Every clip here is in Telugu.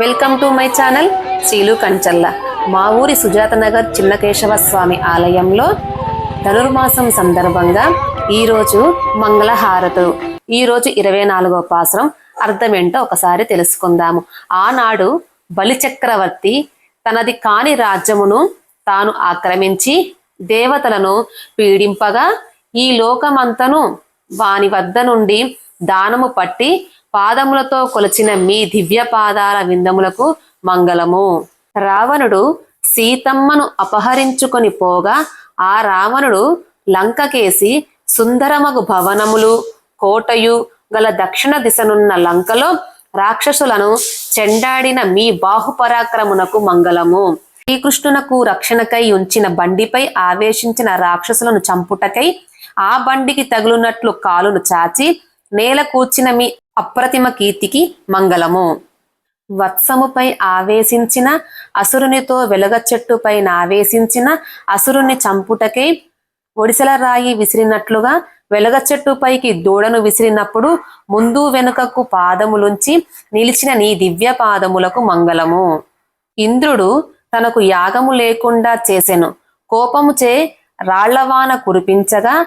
వెల్కమ్ టు మై ఛానల్ శ్రీలు కంచల్ల. మా ఊరి సుజాత నగర్ చిన్నకేశవ స్వామి ఆలయంలో ధనుర్మాసం సందర్భంగా ఈరోజు మంగళహారతులు ఈరోజు ఇరవై నాలుగో పాసరం అర్థం ఒకసారి తెలుసుకుందాము. ఆనాడు బలిచక్రవర్తి తనది కాని రాజ్యమును తాను ఆక్రమించి దేవతలను పీడింపగా ఈ లోకమంతను వాని వద్ద నుండి దానము పట్టి పాదములతో కొలిచిన మీ దివ్య పాదాల విందములకు మంగళము. రావణుడు సీతమ్మను అపహరించుకొని పోగా ఆ రావణుడు లంకకేసి సుందరమగు భవనములు కోటయు గల దక్షిణ దిశనున్న లంకలో రాక్షసులను చెండాడిన మీ బాహుపరాక్రమునకు మంగళము. శ్రీకృష్ణునకు రక్షణకై ఉంచిన బండిపై ఆవేశించిన రాక్షసులను చంపుటకై ఆ బండికి తగులునట్లు కాలును చాచి నేల కూర్చిన మీ అప్రతిమ కీర్తికి మంగళము. వత్సముపై ఆవేశించిన అసురునితో వెలగ చెట్టుపై ఆవేశించిన అసురుని చంపుటకై ఒడిసెల రాయి విసిరినట్లుగా వెలగ చెట్టుపైకి దూడను విసిరినప్పుడు ముందు వెనుకకు పాదములుంచి నిలిచిన నీ దివ్య పాదములకు మంగళము. ఇంద్రుడు తనకు యాగము లేకుండా చేసెను. కోపముచే రాళ్ళవాన కురిపించగా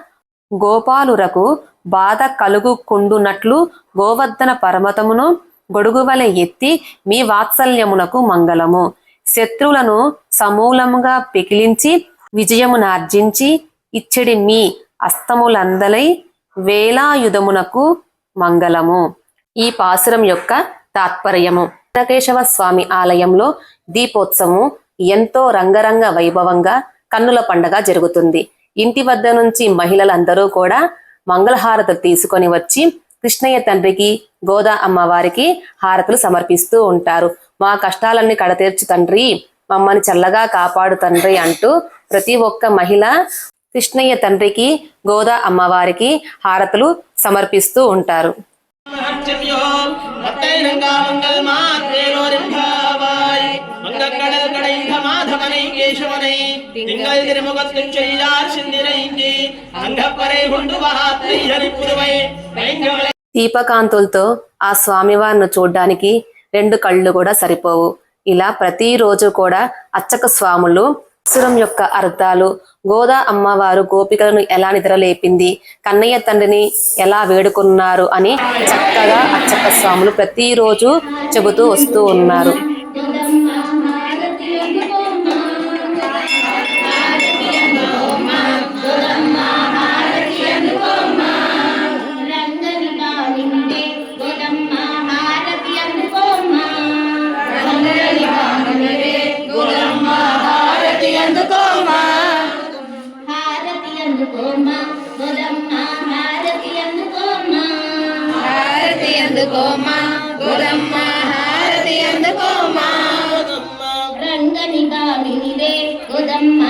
గోపాలురకు బాధ కలుగుకుండునట్లు గోవర్ధన పర్వతమును గొడుగువలె ఎత్తి మీ వాత్సల్యమునకు మంగళము. శత్రువులను సమూలముగా పికిలించి విజయమునార్జించి ఇచ్చడి మీ అస్తములందలై వేలాయుధమునకు మంగళము. ఈ పాసురం యొక్క తాత్పర్యము. వెంకటేశ్వర స్వామి ఆలయంలో దీపోత్సవం ఎంతో రంగరంగ వైభవంగా కన్నుల పండగ జరుగుతుంది. ఇంటి వద్ద నుంచి మహిళలందరూ కూడా మంగళహారతులు తీసుకొని వచ్చి కృష్ణయ్య తండ్రికి గోదా అమ్మవారికి హారతులు సమర్పిస్తూ ఉంటారు. మా కష్టాలన్నీ కడతీర్చు తండ్రి మమ్మల్ని చల్లగా కాపాడు తండ్రి అంటూ ప్రతి ఒక్క మహిళ కృష్ణయ్య తండ్రికి గోదా అమ్మవారికి హారతులు సమర్పిస్తూ ఉంటారు. மாதவனை கேசவனை திங்கள் திருமுகத்துச் செய்யார் சிந்திரைஞ்சி அங்கப்பறை கொண்டு வகாத்தை ஹரிப்புதுவை வைங்கவளை దీపకాంతులతో ఆ స్వామివారిని చూడ్డానికి రెండు కళ్ళు కూడా సరిపోవు ఇలా ప్రతిరోజు కూడా అచ్చక స్వాములు అసురం యొక్క అర్థాలు గోదా అమ్మవారు గోపికలను ఎలా నిద్రలేపింది కన్నయ్య తండ్రిని ఎలా వేడుకున్నారు అని చక్కగా అచ్చక స్వాములు ప్రతిరోజు చెబుతూ వస్తూ ఉన్నారు హారతి అందుకోమ్మా గోదమ్మ హారతి అందుకోమ్మా హారతి అందుకోమ్మా గోదమ్మ హారతి అందుకోమ్మా రంగనిగానిండే గోదమ్మ